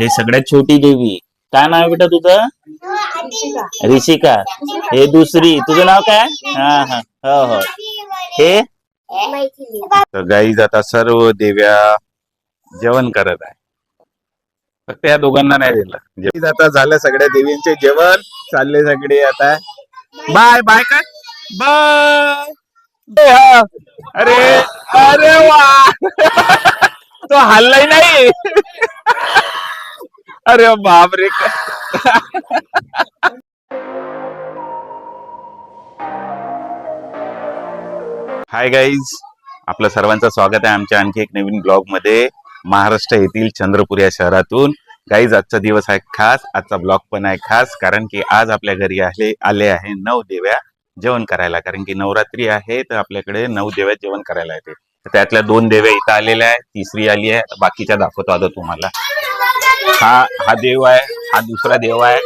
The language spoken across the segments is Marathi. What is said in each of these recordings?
हे सगळ्यात छोटी देवी. काय नाव आहे बेटा तुझं? ऋषिका हे दुसरी. तुझं नाव काय? हा हा. हो हो. हे? गाई जाता आता सर्व देव्या जेवण करत आहे. फक्त या दोघांना नाही दिलं. जे- आता झालं सगळ्या देवींचे जेवण. चालले सगळे आता. बाय बाय काय? बाय. अरे अरे वा. तो हल्लाय नाही. अरे बापरे हाय गाईज आपलं सर्वांचं स्वागत आहे आमच्या आणखी एक नवीन ब्लॉगमध्ये. महाराष्ट्र येथील चंद्रपूर या शहरातून. गाईज आजचा दिवस आहे खास. आजचा ब्लॉग पण आहे खास. कारण की आज आपल्या घरी आले आले आहे नऊ देव्या जेवण करायला. कारण की नवरात्री आहे तर आपल्याकडे नऊ देव्या जेवण करायला येते. त्यातल्या दोन देव्या इथं आलेल्या आहेत. तिसरी आली आहे. बाकीच्या दाखवतो आता तुम्हाला. हा हा देव आहे हा दुसरा देव आहे.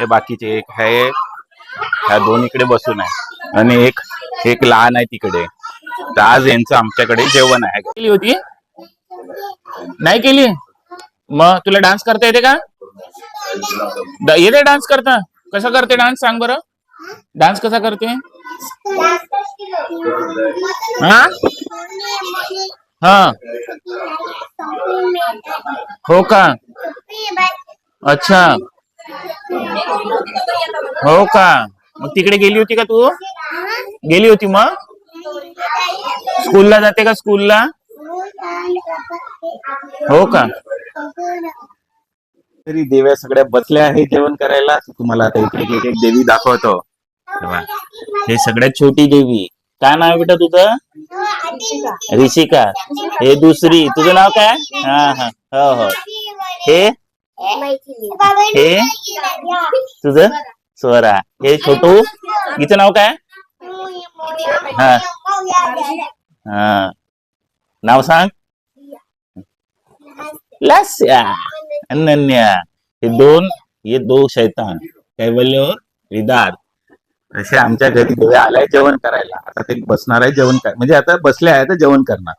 हे बाकीचे एक आहे. ह्या दोन इकडे बसून आहे. आणि एक एक लहान आहे तिकडे. तर आज यांचं आमच्याकडे जेवण आहे. केली होती? नाही केली? मग तुला डान्स करता येते का? येते डान्स करता. कसा करते डान्स सांग बरं. डान्स कसा करते? हा? हा. हो का? अच्छा. हो का? मग तिकडे गेली होती का तू? गेली होती मग? स्कूलला जाते का स्कूलला? हो का? तरी देव्या सगळ्या बसल्या आहे जेवण करायला. तुम्हाला आता इकडे एक देवी दाखवतो. हे सगळ्यात छोटी देवी. काय नाव बेटा तुझं? ऋषिका हे दुसरी. तुझं नाव काय? हा हा. हो हो. हे? हे? तुझं? स्वरा. हे छोटू? हिचं नाव काय? हा. हा. नाव सांग. लास्या. अनन्या. हे दोन हे दो शैतान. कैवल्य और विदार. असे आमच्या घरी दोघे आलाय जेवण करायला. आता ते बसणार आहे जेवण कर म्हणजे आता बसले आहे तर जेवण करणार.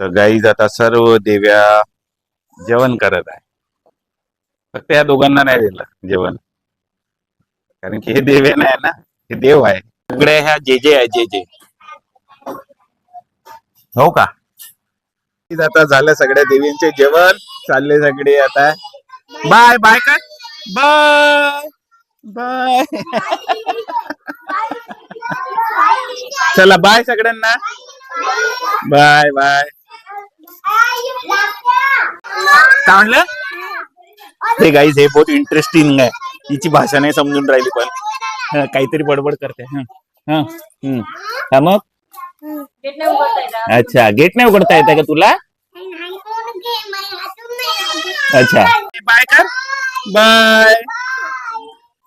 तर गाईज आता सर्व देव्या जेवण करत आहे. फक्त या दोघांना नाही दिलं जेवण. कारण की हे देवे नाही ना हे देव आहे. सगळे ह्या जे जे आहे जे जे. हो का? आता झालं सगळ्या देवींचे जेवण. चालले सगळे आता. बाय बाय काय? बाय. बाय. चला बाय सगळ्यांना. Bye bye. काय म्हणलं? हे गाईज हे बहुत इंटरेस्टिंग आहे. तिची भाषा नाही समजून राहिली पण. काहीतरी बडबड करते. हं, हं, हं. हा मग? अच्छा गेट नाही उघडता येते का तुला? अच्छा. बाय कर. बाय.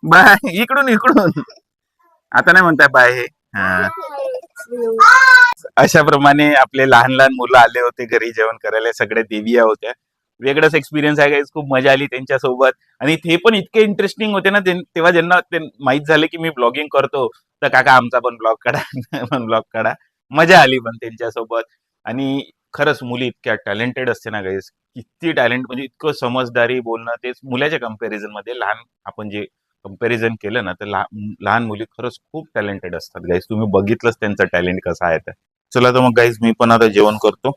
बाय. इकडून इकडून. आता नाही म्हणताय बाय हे. हा. अशा प्रमाणे आपले लहान लहान मुलं आले होते घरी जेवण करायला. सगळ्या देविया होत्या. वेगळाच एक्सपिरियन्स आहे गाईज खूप मजा आली त्यांच्यासोबत. आणि ते पण इतके इंटरेस्टिंग होते ना तेव्हा ज्यांना ते माहीत झालं की मी ब्लॉगिंग करतो तर काका आमचा पण ब्लॉग काढा पण ब्लॉग काढा. मजा आली पण त्यांच्यासोबत. आणि खरंच मुली इतक्या टॅलेंटेड असते ना गाईस किती टॅलेंट म्हणजे इतकं समजदारी बोलणं तेच मुलाच्या कंपॅरिझनमध्ये लहान आपण जे कंपॅरिझन केलं ना तर लहान मुली खरंच खूप टॅलेंटेड असतात गाईस तुम्ही बघितलंच त्यांचं टॅलेंट कसं आहे तर चला तर मग गाईज मी पण आता जेवण करतो.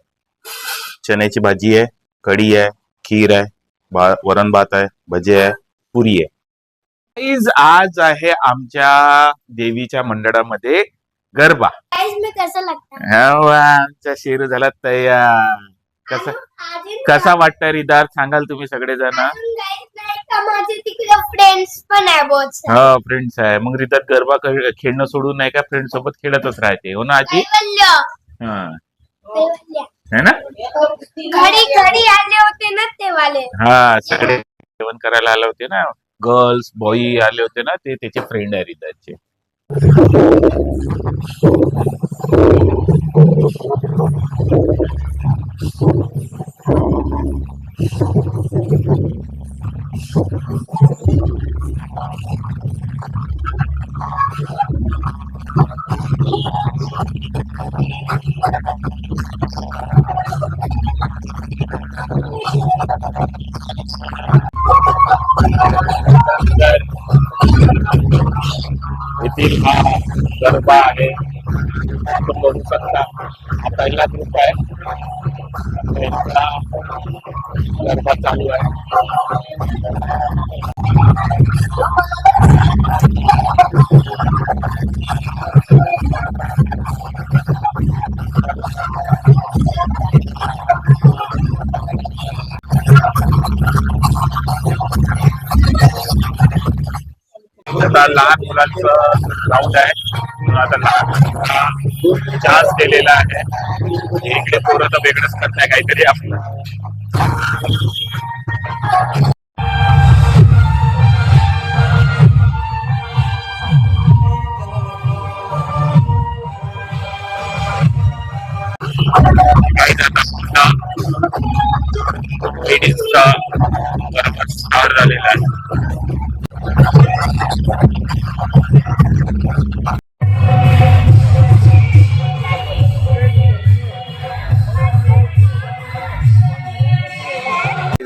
चण्याची भाजी आहे. कढी आहे खीर आहे वरण भात आहे भजे आहे पुरी आहे आज आहे आमच्या देवीच्या मंडळामध्ये गरबा. में कैसा लगता? है आमचा शेरू झाला तयार. कसा कसा वाटतं रिदार? सांगाल तुम्ही फ्रेंड्स आहे बहुत सारे. हो फ्रेंड्स आहे. मग रिदार गरबा खेळणं सोडून नाही का फ्रेंड सोबत खेळतच राहते. हो ना आजी? हा. है ना? घडी घडी आले होते ना ते वाले हा सगळे जेवण करायला आले होते ना. गर्ल्स बॉई आले होते ना ते त्याचे फ्रेंड आहे रिदाचे गरबा आहे आपण बघू शकता हा पहिला ग्रुप आहे त्यांचा गरबा चालू आहे आता लहान मुलांचं ग्राउंड आहे आता लहान चार्ज केलेला आहे इकडे पोरं तर वेगळंच करताय काहीतरी आपलं काही जाता लेडीजचा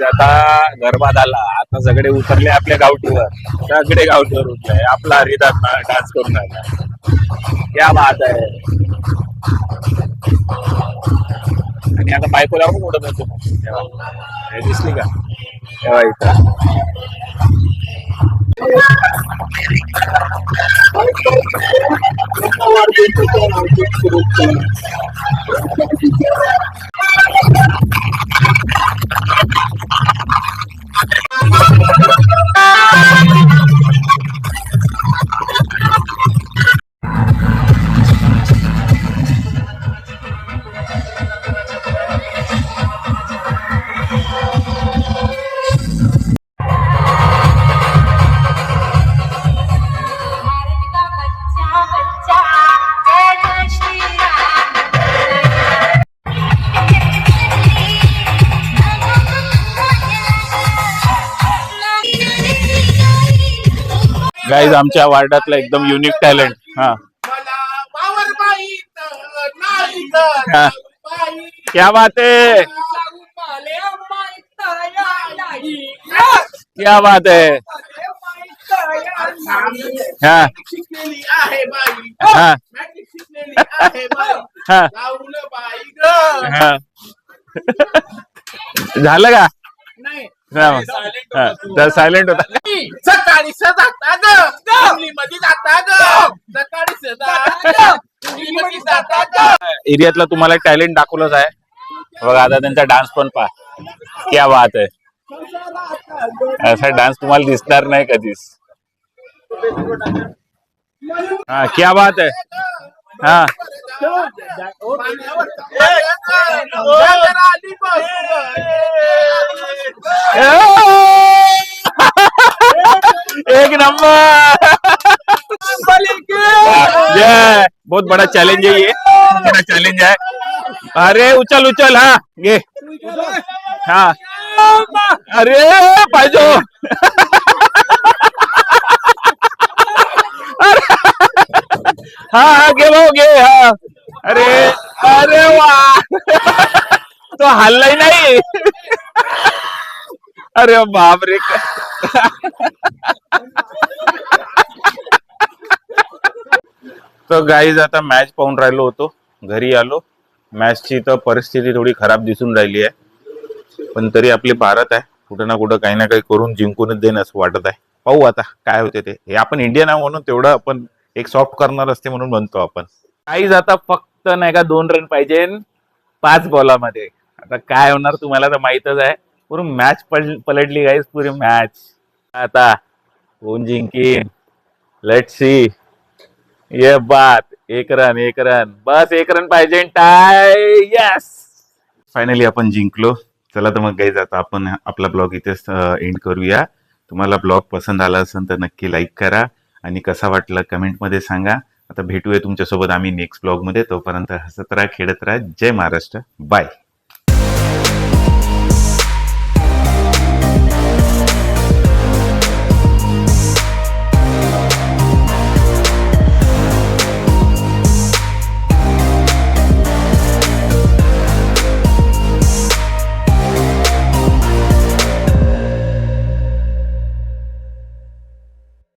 म्हणजे आता गरबा झाला आता सगळे उतरले आपल्या गावठीवर. सगळे गावठीवर उतरले. आपला हरिदास डान्स करून आला क्या बात आहे. आणि आता बायकोला पण उडत होतो हे दिसली का? तेव्हा इथं. गाईज आमच्या वार्डातला एकदम युनिक टॅलेंट हा. हा. क्या बात है? नाही. क्या बात है. हा. शिकलेली आहे बाई हा. मॅट्रिक शिकलेली आहे बाई हा. लावलं बाई ग हा. झालं का नाही सायलेंट होता. सकाळी जाता ग मध्ये जाता ग सकाळी जाता मध्ये जाता ग एरियातला तुम्हाला टॅलेंट दाखवलंच आहे. बघा आता त्यांचा डान्स पण पहा. क्या बात आहे. असा डान्स तुम्हाला दिसणार नाही कधीच. हा क्या बात आहे. हा. एक नंबर. जय. बहुत बड़ा चैलेंज है ये। बड़ा चैलेंज है। अरे उचल उचल हाँ ये। हाँ। अरे पाहिजो हाँ हाँ घे भाऊ घे हाँ। अरे अरे, वाह। तो हल्लाही नहीं अरे, बाप रे। तर गाईज आता मॅच पाहून राहिलो होतो. घरी आलो. मॅचची तर परिस्थिती थोडी खराब दिसून राहिली आहे. पण तरी आपली भारत आहे. कुठं ना कुठं काही ना काही करून जिंकूनच देईन असं वाटत आहे. पाहू आता काय होते ते. हे आपण इंडियन आहे म्हणून तेवढं आपण एक सॉफ्ट करणार असते म्हणून म्हणतो आपण. काहीच आता फक्त नाही का दोन रन पाहिजे पाच बॉलामध्ये आता काय होणार तुम्हाला तर माहीतच आहे. पूर्ण मॅच पल पलटली गाईज पुरी मॅच आता कोण जिंकीन लेट सी ये बात एक रन एक रन बस एक रन पाहिजे टाय यस फायनली आपण जिंकलो. चला तर मग गाईज आता आपण आपला ब्लॉग इथेच एंड करूया. तुम्हाला ब्लॉग पसंत आला असेल तर नक्की लाईक करा आणि कसा वाटला कमेंटमध्ये सांगा. आता भेटूया तुमच्यासोबत आम्ही नेक्स्ट ब्लॉगमध्ये तोपर्यंत हसत राहा खेळत राहा. जय महाराष्ट्र. बाय